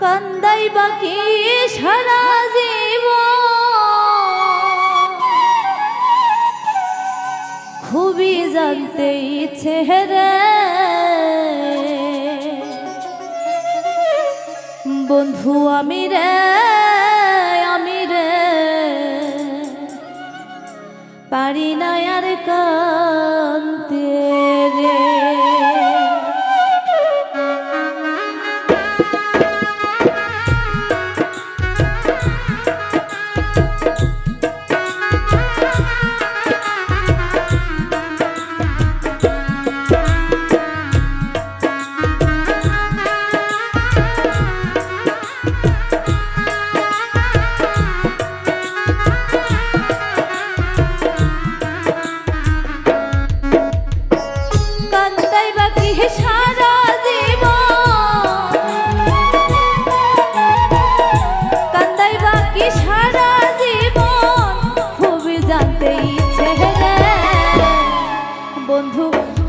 কান্দাই বাকি সারা জীব খুবই জানতে ইচ্ছে হেরে বন্ধু আমি রে আমি রে। পারি না আর কান্ত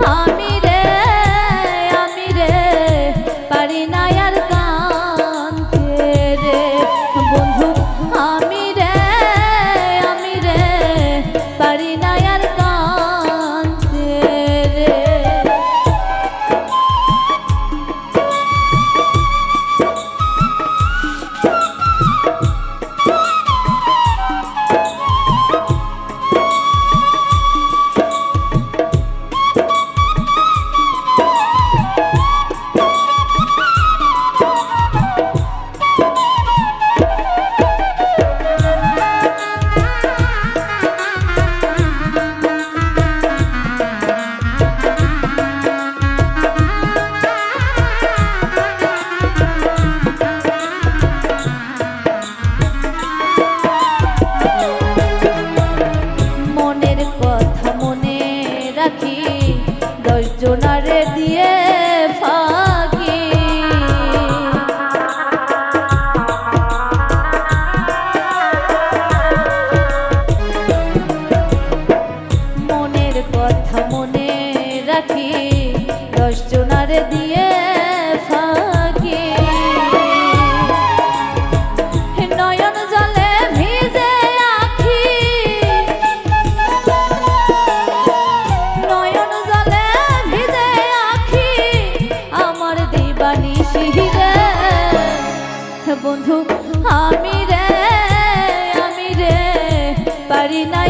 আমি de বন্ধু আমি রে আমি রে পারি না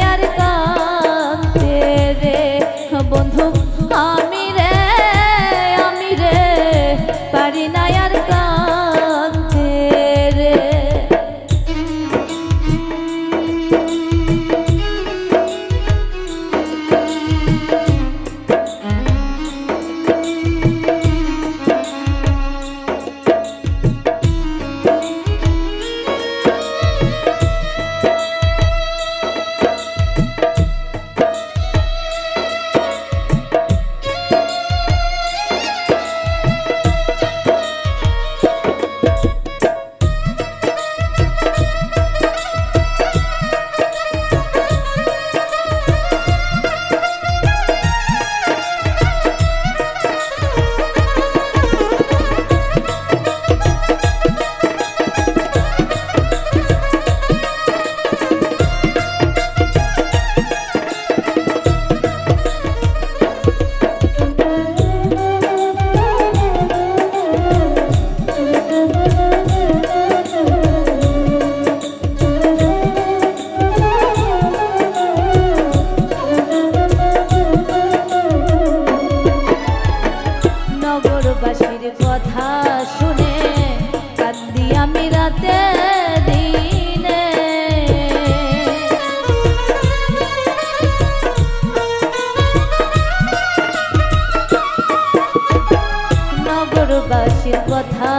ভালোবাসির কথা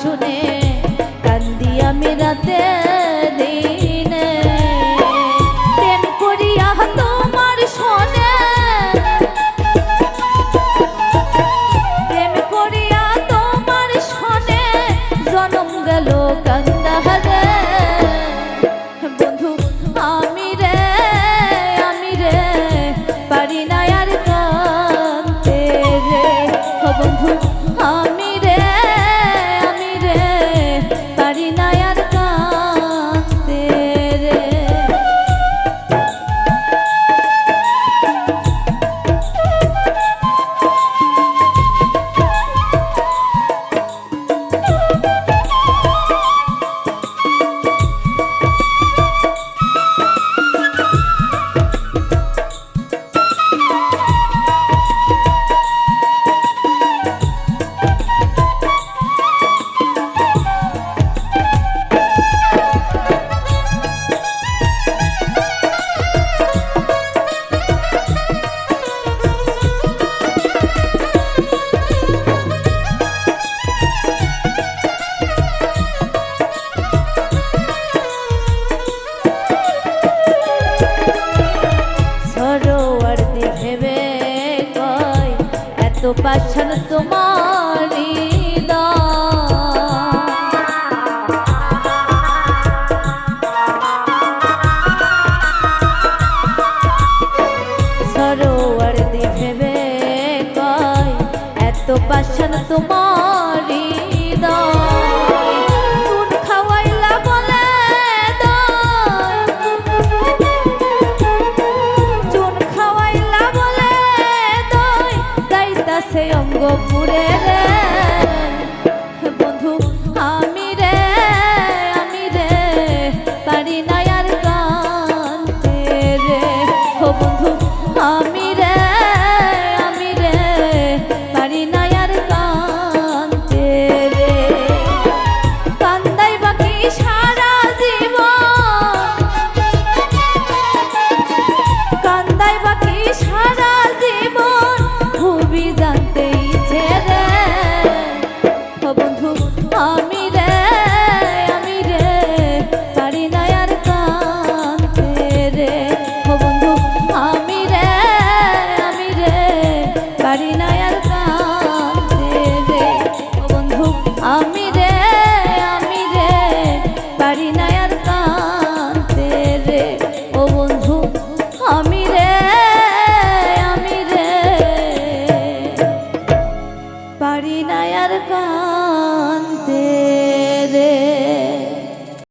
শুনে কান্দি আমি রাতে দিন পাশান তোমার সরোয়ার দিবে কয় এত পাশান তোমার of